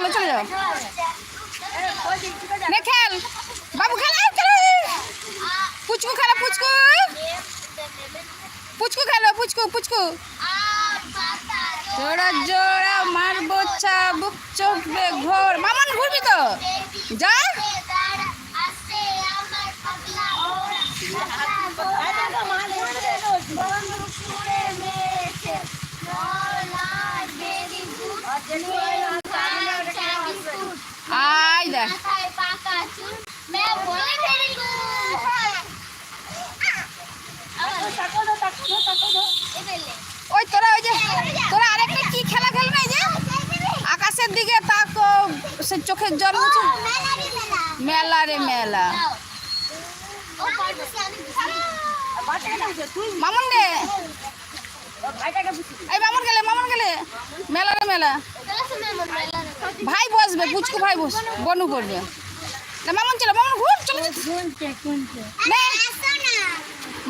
খেলো, চলে যাও। খেল। বাবু, খেল পুচকু খেলো, পুচকু। পুচকু খেলো, পুচকু পুচকু। জোড়া জোড়া মারবো চাবুক চোখবে ঘোর। মামন, ঘুরবি তো? যা। তোরা আরেকটা কি খেলা খেল আকাশের দিকে তাক, সে চোখের জল মুছে। মেলা রে মেলা। মামুন রে। এই মামুন গেলে মামুন গেলে। মেলা রে মেলা। ভাই বসবে, পুচকু ভাই বস, বনু করবে। মামুন চলো, মামুন ঘুর, চলো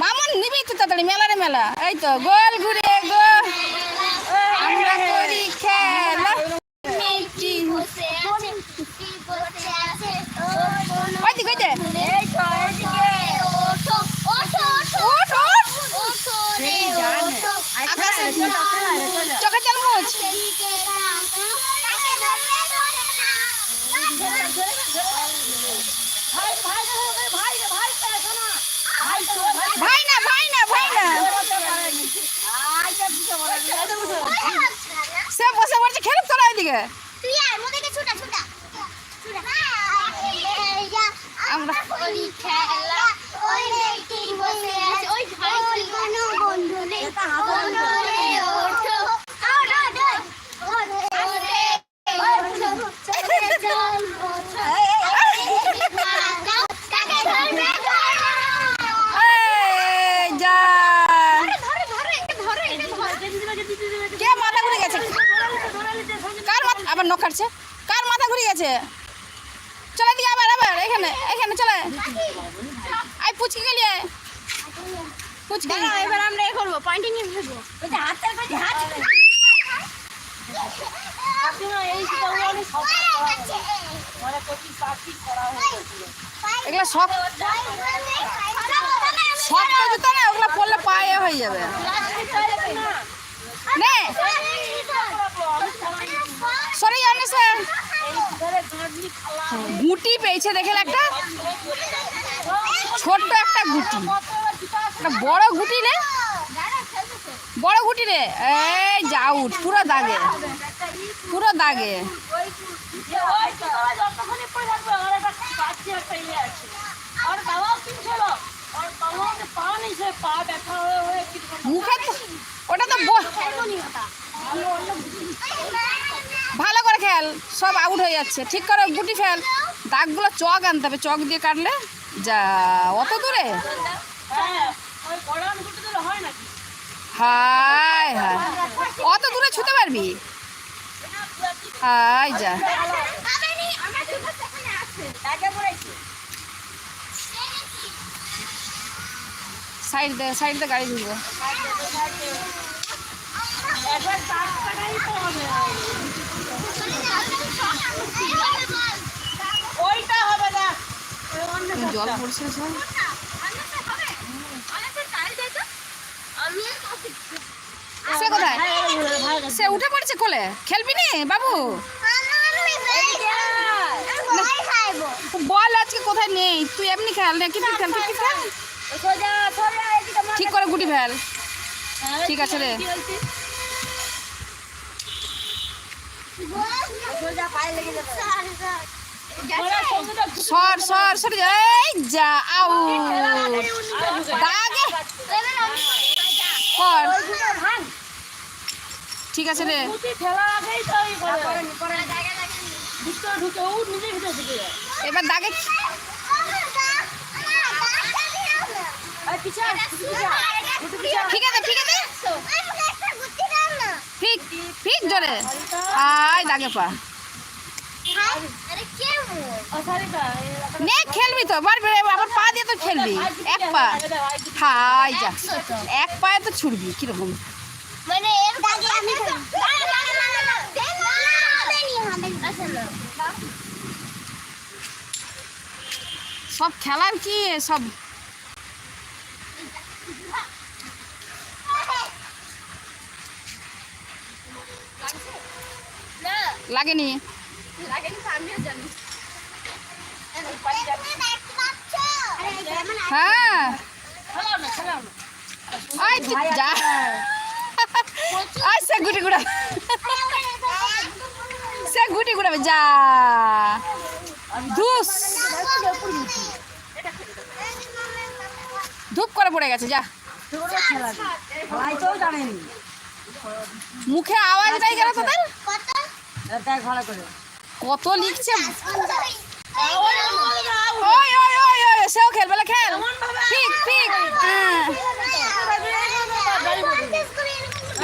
মামুন নিবি তো তাড়াতাড়ি, মেলা রে মেলা। এই তো, গোল ঘুরে। আমরা করি খেলা ওই দিকে ওই দিকে উঠ উঠ আকাশে চোখে জল মুছ ভাই না ভাই না ভাই না সে খেলুক তোরা ওইদিকে তুই আর মোদেরকে ছুটা ছুটা। আমরা খেলা ওই মেয়েটি বসে আছে ওই ভাই কোনো বন্ধু নেই ওঠো কাকে ধরবে এই যা ধরে ধরে ধরে ধরে কে মাথা ঘুরে গেছে কার কাটছে কার মাথা ঘুরে গেছে? চলে দিকে আবার আবার এখানে এখানে চলে। আই পুচকি গেলি পুচকি। এবার আমরা এ করব পয়েন্টিং এ ফেলব এটা হাতের কাছে হাত এগুলো শখ শক্ত জুতো না ওগুলো পরলে পায়ে হয়ে যাবে। নে। সরে জানি স্যার গুটি পেয়েছে, দেখেন একটা। ছোট্ট একটা গুটি। বড় গুটি রে বড় গুটি রে এই যাউট, পুরো দাগে। পুরো দাগে। মুখে তো ওটা তো ব- খেল সব আউট হয়ে যাচ্ছে। ঠিক করে, গুটি ফেল। দাগগুলো চক আনতে হবে, চক দিয়ে কাটলে যা, অত দূরে? হায় হায়। অত দূরে ছুতে পারবি? হায়, যা। সাইড দে সাইড দে, গাড়ি ঢুকবে। জল পড়ছে সব সে কোথায়? সে উঠে পড়ছে কোলে। খেলবি নি বাবু? বল আজকে কোথায় নেই? তুই এমনি খেল না কিন্তু খেল কি খেল? ঠিক করে গুটি ফেল। ঠিক আছে রে। সর সর সরে যা। এই যা আউ। দাগে। কর। ঠিক আছে রে। এবার দাগে ঠিক আছে ঠিক আছে। ঠিক জোরে আয় দাগে পা নে, খেলবি তো বার বেড়ে, আবার পা দিয়ে তো খেলবি। এক পা। হাই যা, এক পায়ে তো ছুটবি, কীরকম। সব খেলার কি, সব লাগেনি? হ্যাঁ। গুটি সে গুটি গুড়াবে যা। ধুস। ধূপ করে পড়ে গেছে যা। মুখে আওয়াজ গেল তোদের? কত লিখছে ওই ওই ওই ওই সেও খেল বলে খেল ঠিক ঠিক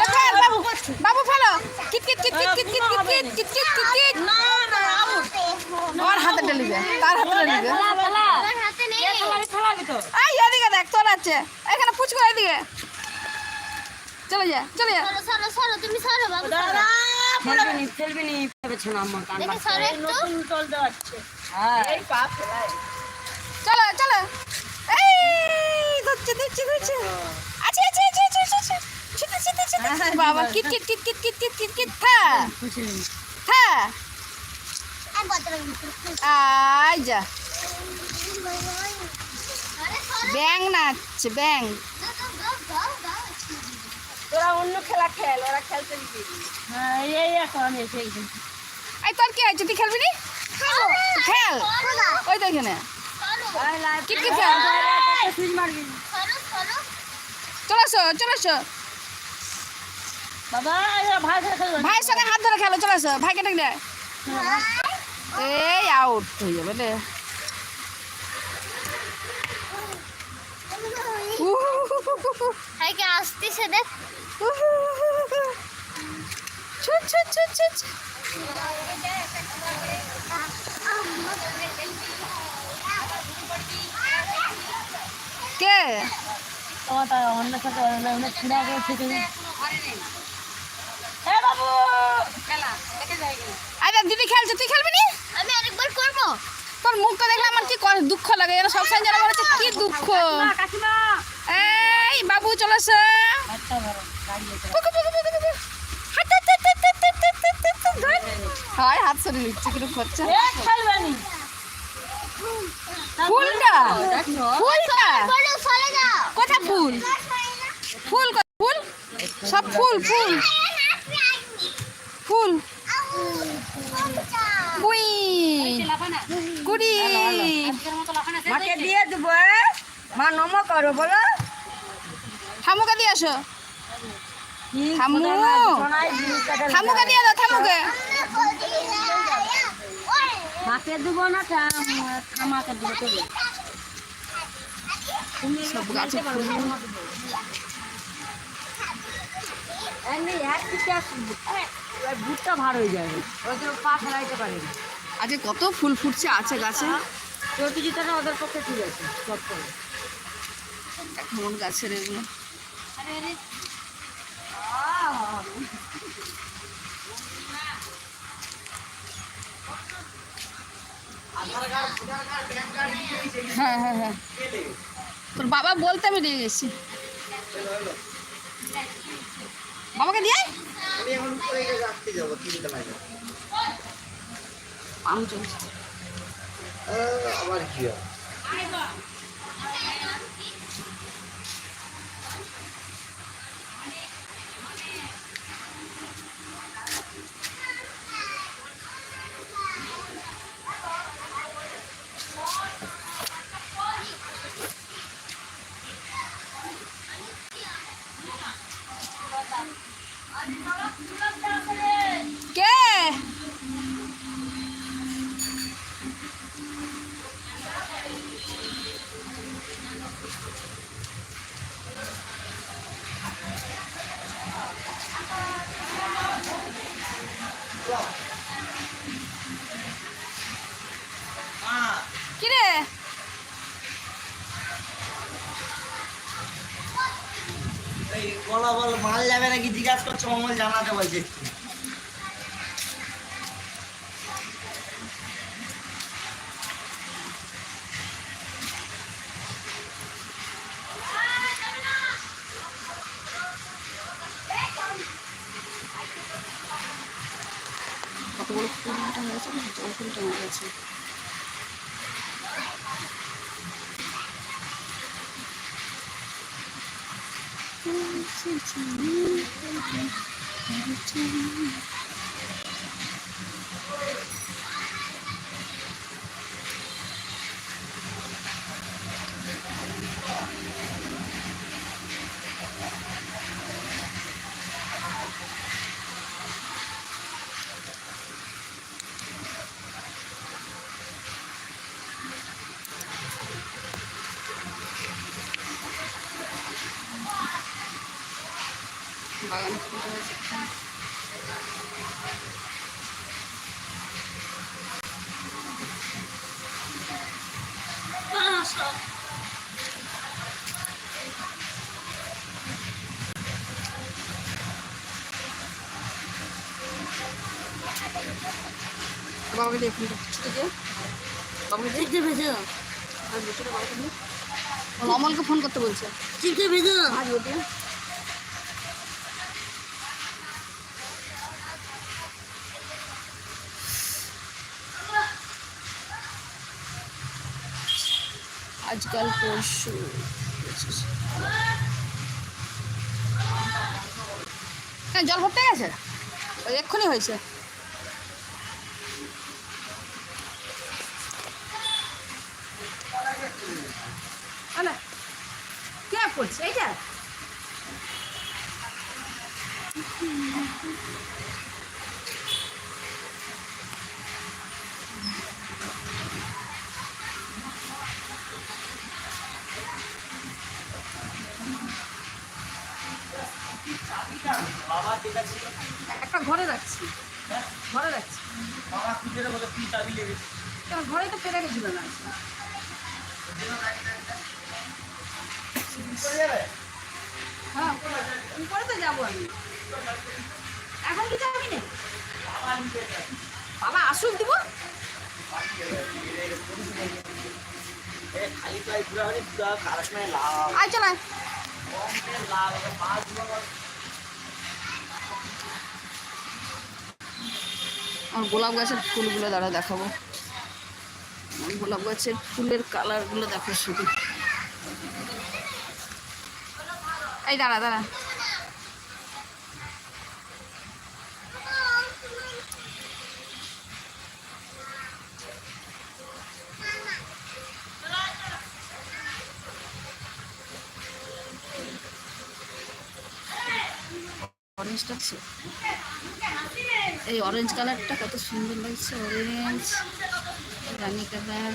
হ্যাঁ বাবু বাবু ফেলো কিট কিট কিট কিট কিট কিট কিট কিট কিট কিট কিট ওর হাতে টেলিবে তার হাতে টেলিবে হাতে নেই খেলাবি তো এই এদিকে দেখ তোর আছে এখানে পুচকু এদিকে চলে যা চলে যা সরো সরো সরো তুমি সরো বাবু সরো। খেলবি নি খেলবি নি ভেবেছো না আমার কান দেখে সরো একটু। হ্যাঁ। চলো চলো। এই ধরছে ধরছে ধরছে। আছে আছে আছে আছে আছে আছে। ছিটে ছিটে ছিটে বাবা কিট কিট কিট কিট কিট কিট কিট কিট থা। থা। আই যা। ব্যাং নাচছে ব্যাং তোরা অন্য খেলা খেল ওরা খেলতে দিবি। হ্যাঁ এই এখন এসে এই তোর কি হয়েছে তুই খেলবি নি? খেল। ওই তো এখানে। কিট কিট খেল। সুইচ মারবি। সরো সরো চলে আসো চলে আসো ভাই খেলা ভাইয়ের সঙ্গে হাত ধরে খেলো চলে আসো ভাইকে ডাকলে এই আউট হয়ে যাবে রে। হাইকে আসতেছে দেখ। ছুট ছুট ছুট ছুট। কে? ও তা অন্য সাথে অন্য ছিড়া গিয়ে থেকে হ্যাঁ বাবু আরে দিদি খেলছে তুই খেলবি নি? আমি আরেকবার করব। তোর মুখটা দেখলে আমার কি দুঃখ লাগে? কি দুঃখ? এই বাবু চলে আসো হায় হাত সরে নিচ্ছে কীরকম করছে ফুলটা ফুলটা কোথা ফুল ফুল ফুল সব ফুল ফুল। ফুল। কুই কুড়ি মাকে দিয়ে দেবো মা নম করো বলো। হামুকে দিয়ে আসো। থামু। থামুকে দিয়ে দাও থামুকে। মাকে দেবো না দেবো সব গাছে ভুট্টা ভার হয়ে যাবে। পা ফেলাইতে পারে না। আজকে কত ফুল ফুটছে আছে গাছে? প্রতিযোগিতাটা ওদের পক্ষে ঠিক আছে সব করে। গাছের এগুলো। হ্যাঁ হ্যাঁ হ্যাঁ। তোর বাবা বলতে আমি নিয়ে গেছি। বাবাকে দিয়ে আবার আমি নাকি জিজ্ঞাসা করছ মঙ্গল জানাতে বলছে। কত ফুলটা হয়েছে না ফুলটা হয়ে 自己一个人，带着寂。বাগানে ফুলটা হয়েছে বাবাকে দিয়ে বাবাকে দিয়ে ভেজে। আর বাবাকে অমলকে ফোন করতে বলছে চিপকে ভেজে দাও ভাজবো পরশু। হ্যাঁ জল ভরতে গেছে? ওই এক্ষুনি হয়েছে। কে করছে? এইটা? একটা ঘরে রাখছি। ঘরে রাখছি। ঘরে তো না। হ্যাঁ তো যাব আমি। এখন কি যাবি না? বাবা, আসুক দিব। আয় চলায় আমার গোলাপ গাছের ফুলগুলো দাঁড়া দেখাবো। গোলাপ গাছের ফুলের কালারগুলো দেখো শুধু। এই দাঁড়া দাঁড়া। এই অরেঞ্জ কালারটা কত সুন্দর লাগছে অরেঞ্জ রানী কালার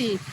এল মাইতি এর